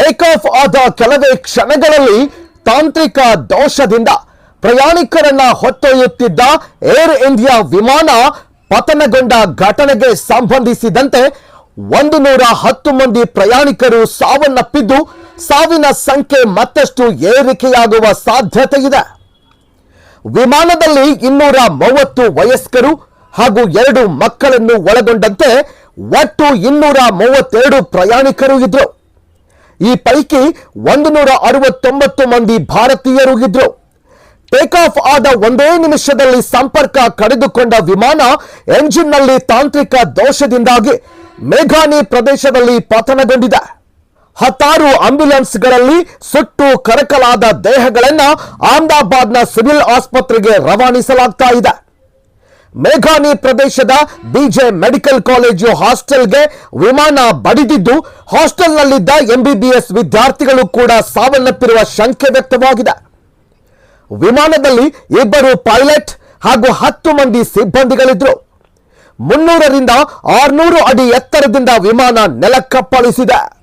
Take off ಆದ ಕೆಲವೇ ಕ್ಷಣಗಳಲ್ಲಿ ತಾಂತ್ರಿಕ ದೋಷದಿಂದ ಪ್ರಯಾಣಿಕರನ್ನ ಹೊತ್ತೊಯ್ಯುತ್ತಿದ್ದ ಏರ್ ಇಂಡಿಯಾ ವಿಮಾನ ಪತನಗೊಂಡ ಘಟನೆಗೆ ಸಂಬಂಧಿಸಿದಂತೆ ಒಂದು ನೂರ ಹತ್ತು ಮಂದಿ ಪ್ರಯಾಣಿಕರು ಸಾವನ್ನಪ್ಪಿದ್ದು ಸಾವಿನ ಸಂಖ್ಯೆ ಮತ್ತಷ್ಟು ಏರಿಕೆಯಾಗುವ ಸಾಧ್ಯತೆ ಇದೆ. ವಿಮಾನದಲ್ಲಿ ಇನ್ನೂರ ಮೂವತ್ತು ವಯಸ್ಕರು ಹಾಗೂ ಎರಡು ಮಕ್ಕಳನ್ನು ಒಳಗೊಂಡಂತೆ ಒಟ್ಟು ಇನ್ನೂರ ಮೂವತ್ತೆರಡು ಪ್ರಯಾಣಿಕರು ಇದ್ರು. ಈ ಪೈಕಿ ಒಂದು ನೂರ ಅರವತ್ತೊಂಬತ್ತು ಮಂದಿ ಭಾರತೀಯರು ಇದ್ರು ಟೇಕ್ ಆಫ್ ಆದ ಒಂದೇ ನಿಮಿಷದಲ್ಲಿ ಸಂಪರ್ಕ ಕಡಿದುಕೊಂಡ ವಿಮಾನ ಎಂಜಿನ್ನಲ್ಲಿ ತಾಂತ್ರಿಕ ದೋಷದಿಂದಾಗಿ ಮೇಘಾನಿ ಪ್ರದೇಶದಲ್ಲಿ ಪತನಗೊಂಡಿದೆ. ಹತ್ತಾರು ಆಂಬ್ಯುಲೆನ್ಸ್ಗಳಲ್ಲಿ ಸುಟ್ಟು ಕರಕಲಾದ ದೇಹಗಳನ್ನು ಅಹಮದಾಬಾದ್ನ ಸಿವಿಲ್ ಆಸ್ಪತ್ರೆಗೆ ರವಾನಿಸಲಾಗ್ತಾ ಇದೆ. ಮೇಘಾನಿ ಪ್ರದೇಶದ ಬಿಜೆ ಮೆಡಿಕಲ್ ಕಾಲೇಜು ಹಾಸ್ಟೆಲ್ಗೆ ವಿಮಾನ ಬಡಿದಿದ್ದು, ಹಾಸ್ಟೆಲ್ನಲ್ಲಿದ್ದ ಎಂಬಿಬಿಎಸ್ ವಿದ್ಯಾರ್ಥಿಗಳು ಕೂಡ ಸಾವನ್ನಪ್ಪಿರುವ ಶಂಕೆ ವ್ಯಕ್ತವಾಗಿದೆ. ವಿಮಾನದಲ್ಲಿ ಇಬ್ಬರು ಪೈಲಟ್ ಹಾಗೂ ಹತ್ತು ಮಂದಿ ಸಿಬ್ಬಂದಿಗಳಿದ್ರು. ಮುನ್ನೂರರಿಂದ ಆರ್ನೂರು ಅಡಿ ಎತ್ತರದಿಂದ ವಿಮಾನ ನೆಲಕ್ಕಪ್ಪಳಿಸಿದೆ.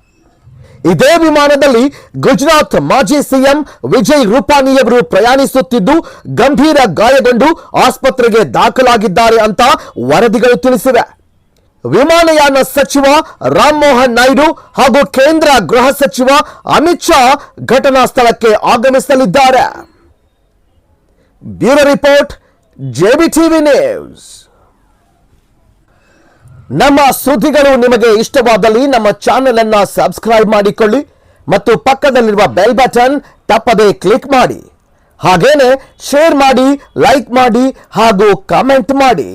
ಇದೇ ವಿಮಾನದಲ್ಲಿ ಗುಜರಾತ್ ಮಾಜಿ ಸಿಎಂ ವಿಜಯ್ ರೂಪಾನಿಯವರು ಪ್ರಯಾಣಿಸುತ್ತಿದ್ದು ಗಂಭೀರ ಗಾಯಗೊಂಡು ಆಸ್ಪತ್ರೆಗೆ ದಾಖಲಾಗಿದ್ದಾರೆ ಅಂತ ವರದಿಗಳು ತಿಳಿಸಿವೆ. ವಿಮಾನಯಾನ ಸಚಿವ ರಾಮ್ ಮೋಹನ್ ನಾಯ್ಡು ಹಾಗೂ ಕೇಂದ್ರ ಗೃಹ ಸಚಿವ ಅಮಿತ್ ಶಾ ಘಟನಾ ಸ್ಥಳಕ್ಕೆ ಆಗಮಿಸಲಿದ್ದಾರೆ. Bureau report JBTV news. ನಮ್ಮ ಸುದ್ದಿಗಳು ನಿಮಗೆ ಇಷ್ಟವಾದಲ್ಲಿ ನಮ್ಮ ಚಾನೆಲ್ ಅನ್ನ ಸಬ್ಸ್ಕ್ರೈಬ್ ಮಾಡಿಕೊಳ್ಳಿ ಮತ್ತು ಪಕ್ಕದಲ್ಲಿರುವ ಬೆಲ್ ಬಟನ್ ತಪ್ಪದೆ ಕ್ಲಿಕ್ ಮಾಡಿ. ಹಾಗೇನೆ ಶೇರ್ ಮಾಡಿ, ಲೈಕ್ ಮಾಡಿ ಹಾಗೂ ಕಮೆಂಟ್ ಮಾಡಿ.